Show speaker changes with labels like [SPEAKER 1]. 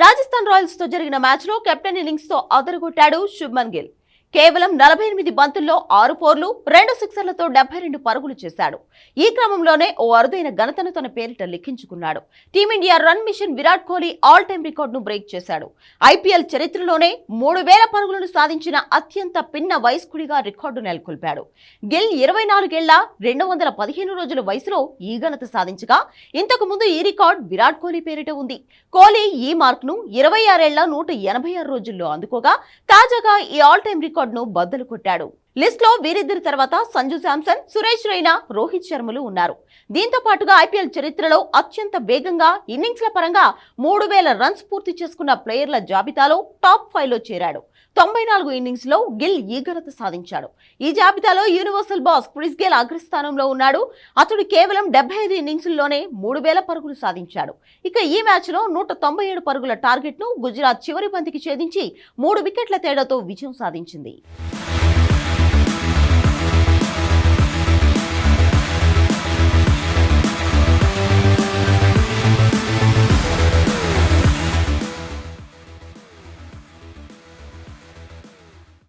[SPEAKER 1] రాజస్థాన్ రాయల్స్తో జరిగిన మ్యాచ్లో కెప్టెన్ ఇన్నింగ్స్తో అదరగొట్టాడు శుభ్మన్ గిల్. కేవలం నలభై ఎనిమిది బంతుల్లో ఆరు పోర్లు రెండు సిక్సర్లతో డెబ్బై రెండు పరుగులు చేశాడు. ఈ క్రమంలోనే ఓ అరుదైన ఘనతను తన పేరిట లిఖించుకున్నాడు. Team India run machine Virat Kohli all time రికార్డును బ్రేక్ చేశాడు. ఐపీఎల్ చరిత్రలోనే మూడు వేల పరుగులను సాధించిన అత్యంత పిన్న వయస్కుడిగా రికార్డు నెలకొల్పాడు. గిల్ ఇరవై నాలుగేళ్ళ రెండు వందల పదిహేను రోజుల వయసులో ఈ ఘనత సాధించగా ఇంతకు ముందు ఈ రికార్డ్ విరాట్ కోహ్లీ పేరిట ఉంది. కోహ్లీ ఈ మార్క్ను ఇరవై ఆరేళ్ళ నూట ఎనభై ఆరు రోజుల్లో అందుకోగా తాజాగా ఈ ఆల్ టైమ్ రికార్డును బద్దలు కొట్టాడు. లిస్ట్లో వీరిద్దరి తర్వాత సంజు శాంసన్ సురేష్ రైనా రోహిత్ శర్మలు ఉన్నారు. దీంతో పాటుగా ఐపీఎల్ చరిత్రలో అత్యంత వేగంగా ఇన్నింగ్స్ల పరంగా మూడు వేల రన్స్ పూర్తి చేసుకున్న ప్లేయర్ల జాబితాలో టాప్ ఫైవ్లో చేరాడు. తొంభై నాలుగు ఇన్నింగ్స్లో గిల్ ఈ ఘనత సాధించాడు. ఈ జాబితాలో యూనివర్సల్ బాస్ క్రిస్ గేల్ అగ్రస్థానంలో ఉన్నాడు. అతడు కేవలం డెబ్బై ఐదు ఇన్నింగ్స్లోనే మూడు వేల పరుగులు సాధించాడు. ఇక ఈ మ్యాచ్లో నూట తొంభై ఏడు పరుగుల టార్గెట్ను గుజరాత్ చివరి బంతికి ఛేదించి మూడు వికెట్ల తేడాతో విజయం సాధించింది. Thank you.